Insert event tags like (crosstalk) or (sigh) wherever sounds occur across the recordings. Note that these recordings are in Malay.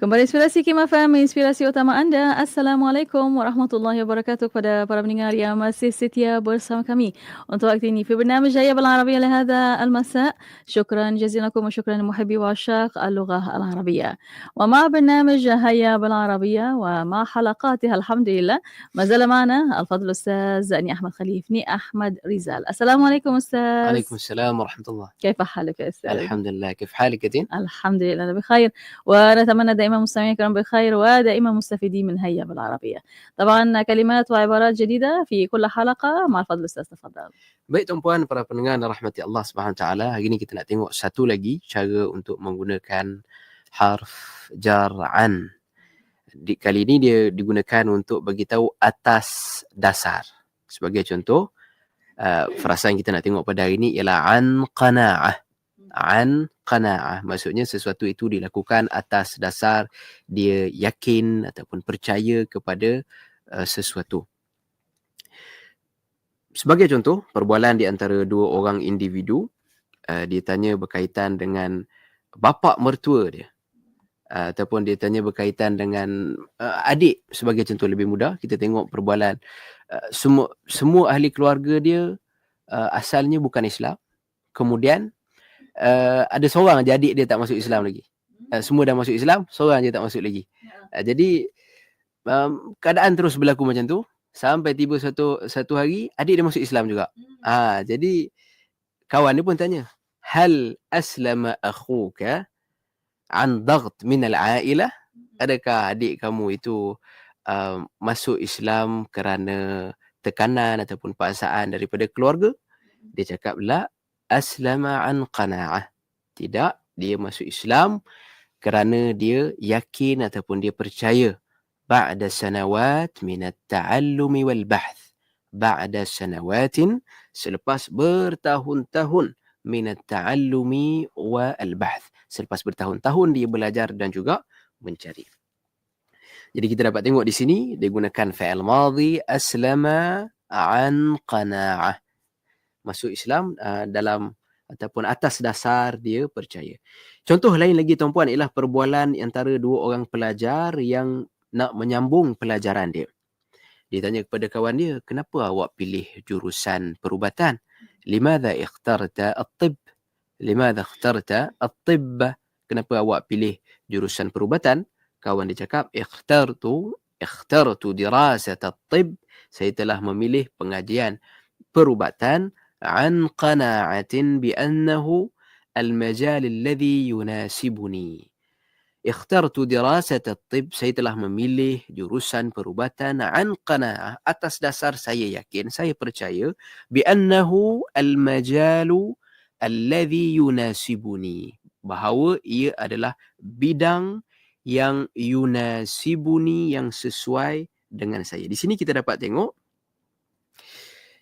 Kembali Inspirasi Kim FM, inspirasi utama anda. Assalamualaikum warahmatullahi wabarakatuh kepada para pendengar yang masih setia bersama kami untuk waktu ini. في برنامج جاية بالعربية لهذا المساء شكرا جزيلا لكم وشكرا لمحبي وعشاق اللغة العربية ومع برنامج هيا بالعربية ومع حلقاتها الحمد لله ما زال معنا الفضل الأستاذ ني أحمد خليف ني أحمد ريزال السلام عليكم أستاذ عليكم السلام ورحمة الله كيف حالك يا أستاذ؟ الحمد لله كيف حالك دين؟ الحمد لله أنا بخير ونتمنى دائما مستمعين الكرام بخير ودائما مستفيدين من هيا بالعربية طبعا كلمات وعبارات جديدة في كل حلقة مع الفضل الأستاذ تفضل Baik tuan-puan para pendengar dan rahmati Allah Subhanahu Wa Taala. Hari ini kita nak tengok satu lagi cara untuk menggunakan harf jar an. Di kali ini dia digunakan untuk bagi tahu atas dasar. Sebagai contoh, uh, frasa yang kita nak tengok pada hari ini ialah an qanaah. An qanaah maksudnya sesuatu itu dilakukan atas dasar dia yakin ataupun percaya kepada uh, sesuatu. Sebagai contoh, perbualan di antara dua orang individu, uh, dia tanya berkaitan dengan bapa mertua dia. Uh, ataupun dia tanya berkaitan dengan uh, adik sebagai contoh lebih mudah. Kita tengok perbualan uh, semua semua ahli keluarga dia uh, asalnya bukan Islam. Kemudian uh, ada seorang je adik dia tak masuk Islam lagi. Uh, semua dah masuk Islam, seorang je tak masuk lagi. Uh, jadi um, keadaan terus berlaku macam tu sampai tiba satu satu hari adik dia masuk Islam juga. Ah ha, jadi kawan dia pun tanya, "Hal aslama akhuka an daght min al-a'ilah?" Adakah adik kamu itu uh, masuk Islam kerana tekanan ataupun paksaan daripada keluarga? Dia cakap, "La aslama an qana'ah. Tidak, dia masuk Islam kerana dia yakin ataupun dia percaya ba'da sanawat min at-ta'allumi wal bahth. Ba'da sanawatin selepas bertahun-tahun min at-ta'allumi wal bahth. Selepas bertahun-tahun dia belajar dan juga mencari. Jadi kita dapat tengok di sini dia gunakan fi'il madhi aslama an qana'ah masuk Islam uh, dalam ataupun atas dasar dia percaya. Contoh lain lagi tuan-puan ialah perbualan antara dua orang pelajar yang nak menyambung pelajaran dia. Dia tanya kepada kawan dia, kenapa awak pilih jurusan perubatan? Limadha ikhtarta at-tib? Limadha ikhtarta at-tib? Kenapa awak pilih jurusan perubatan? Kawan dia cakap, ikhtartu, ikhtartu dirasat at-tib. Saya telah memilih pengajian perubatan an qana'atin bi'annahu al-majal alladhi yunasibuni. اخترت دراسة الطب saya telah memilih jurusan perubatan an qanaah atas dasar saya yakin saya percaya بأنه المجال الذي يناسبني bahawa ia adalah bidang yang yunasibuni yang sesuai dengan saya. Di sini kita dapat tengok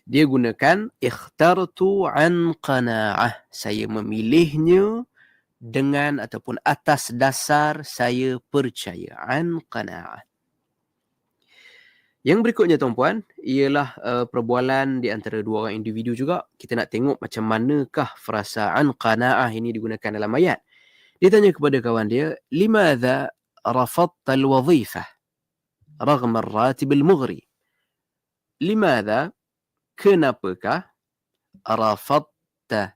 dia gunakan ikhtartu an qanaah. Saya memilihnya dengan ataupun atas dasar saya percaya an qanaah. Yang berikutnya tuan-puan ialah uh, perbualan di antara dua orang individu juga. Kita nak tengok macam manakah frasa an qanaah ini digunakan dalam ayat. Dia tanya kepada kawan dia, "Limadha rafadta al-wadhifah raghma ar-ratib al-mughri?" Limadha kenapakah rafadta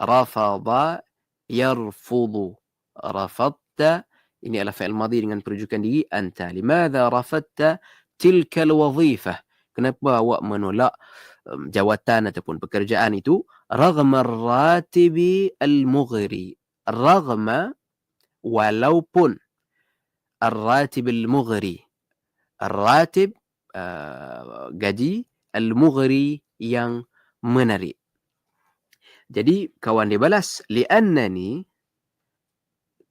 rafadha yarfudu rafadta ini adalah fi'il madhi dengan perujukan diri anta limadha rafadta tilka alwadhifah kenapa awak menolak um, jawatan ataupun pekerjaan itu raghma ratibi almughri raghma walaupun الراتب المغري الراتب uh, gaji al-mughri yang menarik. Jadi kawan dia balas li'annani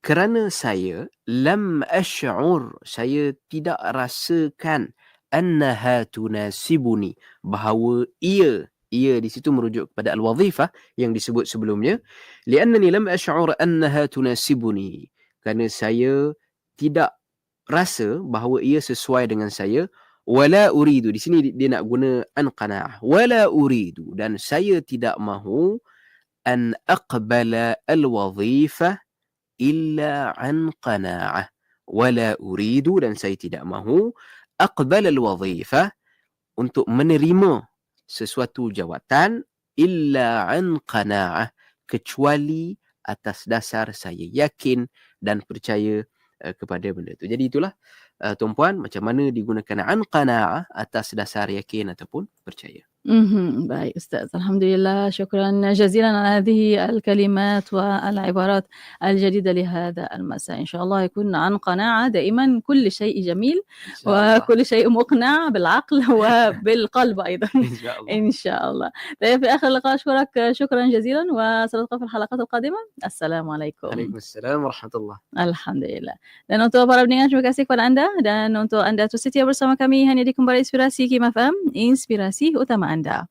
kerana saya lam ash'ur saya tidak rasakan annaha tunasibuni bahawa ia ia di situ merujuk kepada al-wazifah yang disebut sebelumnya li'annani lam ash'ur annaha tunasibuni kerana saya tidak rasa bahawa ia sesuai dengan saya wala uridu. Di sini dia nak guna an qanaah wala uridu. Dan saya tidak mahu an aqbala al wazifa illa an qanaah. Wala uridu. Dan saya tidak mahu aqbala al wazifa untuk menerima sesuatu jawatan illa an qanaah kecuali atas dasar saya yakin dan percaya uh, kepada benda itu. Jadi itulah uh, tuan-puan macam mana digunakan an qana'ah atas dasar yakin ataupun percaya. مهم. باي أستاذ. الحمد لله. شكرا جزيلا على هذه الكلمات والعبارات الجديدة لهذا المساء. إن شاء الله يكون عن قناعة. دائما كل شيء جميل إن شاء الله. وكل شيء مقنع بالعقل (laughs) وبالقلب أيضا. إن شاء الله. إن شاء الله. طيب في آخر اللقاء أشكرك. شكرا جزيلا. وسنلقى في الحلقات القادمة. السلام عليكم. Waalaikumsalam warahmatullahi Alhamdulillah. Dan untuk para pendengar, terima kasih kepada anda. Dan untuk anda terus setia bersama kami hanya di Kembali Inspirasi Kim FM, inspirasi utama under.